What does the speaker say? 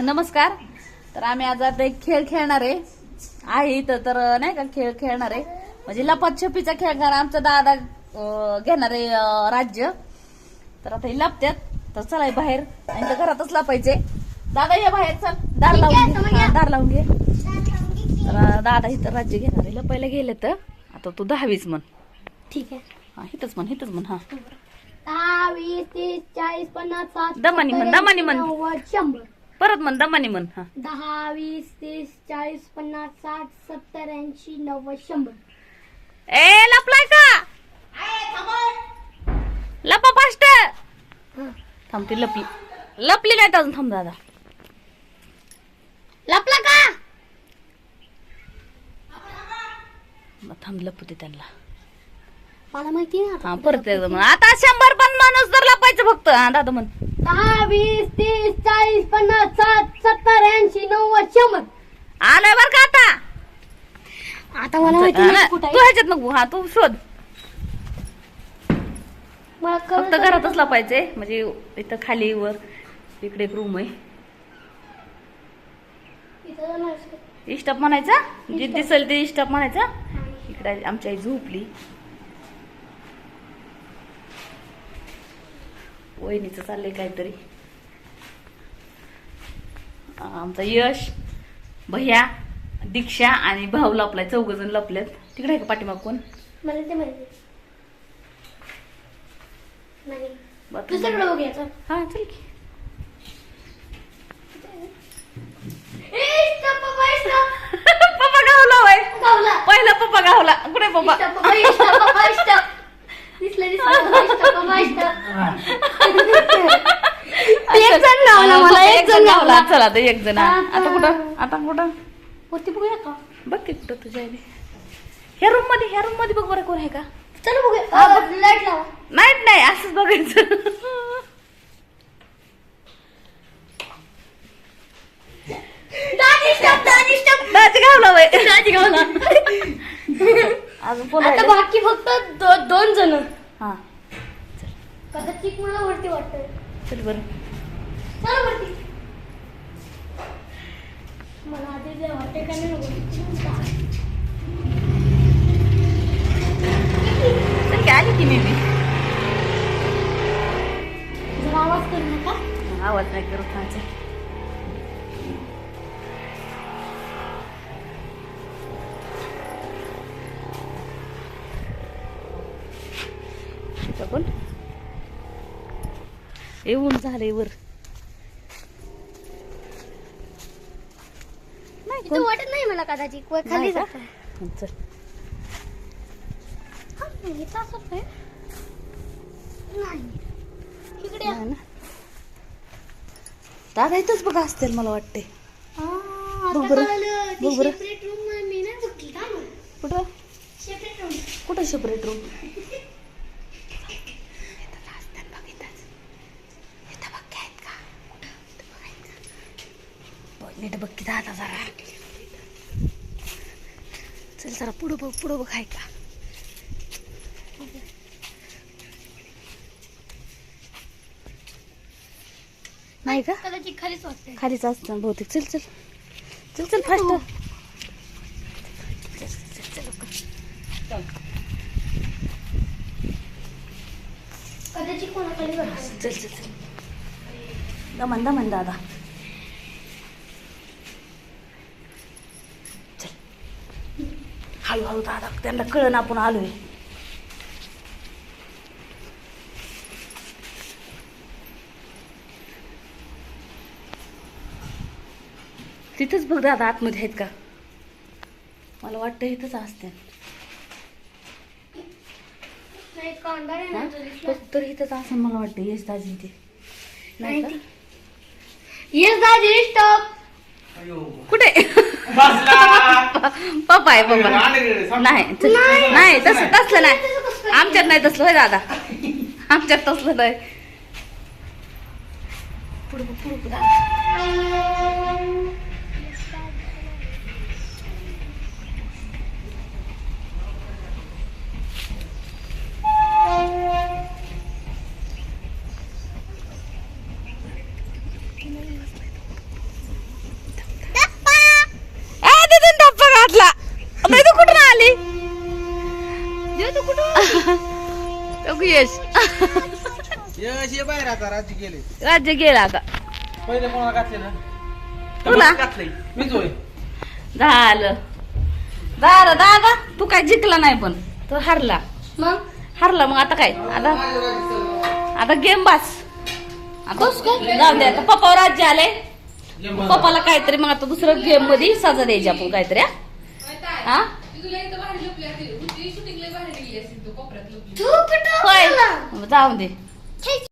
नमस्कार. तर आम्ही आज आता एक खेळ खेळणार आहे. आहे इथं तर नाही का खेळ खेळणार आहे. म्हणजे लपात छपीचा खेळ घेणार आमचा दादा घेणार आहे राज्य. तर आता हे लपत्यात. तर चला बाहेर. आणि तर घरातच लपायचे. दादा ये बाहेर चल. दार लावून घे. दार लावून घे. तर दादा इथं राज्य घेणार आहे. लपायला गेले तर आता तू दहावीच म्हण. ठीक आहे. हा इथंच म्हण इथंच म्हण हा. दहा वीस तीस चाळीस पन्नास दमानी म्हण, दमानी म्हण. शंभर. परत म्हण दमानी म्हण हा. दहा वीस तीस चाळीस पन्नास साठ सत्तर ऐंशी नव्वद शंभर. ए लपलाय का? लपा फास्ट हं. थांब ती लपली. लपली नाही तर अजून थांब दादा. लपला का? मग थांब लपू दे त्यांना. मला माहिती हा. परत एकदा म्हण. आता शंभर पण माणूस जर लपायचं फक्त. हा दादा म्हण. दहा वीस तीस चाळीस पन्नास साठ सत्तर ऐंशी नव्वद शंभर. आलोय बर का आता? आता मला माहिती नाही कुठं तू आहे. ह्याच्यात नको. हा तू शोध. मला फक्त कळलं घरातच लपायचे म्हणजे इथं खाली वर इकडे एक रूम आहे. इथं म्हणायचा? जे दिसेल ते इस्टॉप म्हणायचा? इकडे आमची आई झोपली. वहिनीचं चाललंय काहीतरी. आमचा यश भैया दीक्षा आणि भाऊ लपलाय चौघ जण लपल्यात तिकडे आहे का पाठीमाग कोण? मला ते माहिती. हा चल की. पप्पा गावला. पहिला पप्पा गावला. कुठे पप्पा? Stop. एक जण गावला मला, एक जण गावला. चला आता एक जण. आता कुठं? आता कुठं? वरती बघूया का? बघ की कुठं तुझ्या आईने. ह्या रूममध्ये ह्या रूममध्ये बघ बरं कोण आहे का. चल बघूया. लाइट लावा. नाही नाही असंच बघायचं. अजून? बाकी फक्त दोन जण. कदाचित मला वरती वाटतंय? चल बरं. चला वरती. मला आधी जे वाटते का नाही वरती. चल की आली की मी जरा आवाज करू नका. आवाज नाही माझे. पण येऊन झालंय वर नाही इथं कोण? वाटत नाही मला कदाचित वर खाली नाही का? जातं. चल हा, इथं असंच आहे. नाही इकडे या. नाही ना दादा इथंच बघा असतील मला वाटते आ, आता बघ बरं. कळालं. ती बघ बरं. separate room आहे. मी नाही बघितली का मग? कुठं Separate room. कुठं सेपरेट रूम नीट बघ की दादा जरा. चल जरा पुढं बघ पुढं बघ आहे का? नाही का? कदाचित खालीच खालीच असतं बहुतेक. चल चल. चल चल फास्ट. चल चल चल. दमन दमन दादा. हळूहळू दादा त्यांना कळण आपण आलोय. तिथंच बघ दादा आतमध्ये आहेत का? मला वाटतं इथंच असते आहे. तर इथंच असं मला वाटतं येस दाजी ते नाही? येस दाजी स्टॉप कुठे? पप्पा आहे पप्पा. नाही. नाही तसं तसलं नाही. आमच्यात नाही तसलं होय दादा. आमच्यात तसलं नाही पुढं बघ, पुढं बघ दादा. नको यश यश ये बाहेर आता राज्य गेले राज्य गेला आता. पहिले कोणाला घातले ना. तुला? मीच होय झालं झालं. दादा तू काय जिंकला नाही पण. तो हरला. मग? हरला मग आता काय? आता आता गेम बास. आता जाऊ दे आता पप्पा राज्य आले पप्पाला काहीतरी मग आता दुसरं गेममध्ये सजा द्यायची आपण काहीतरी हा? जाऊ दे.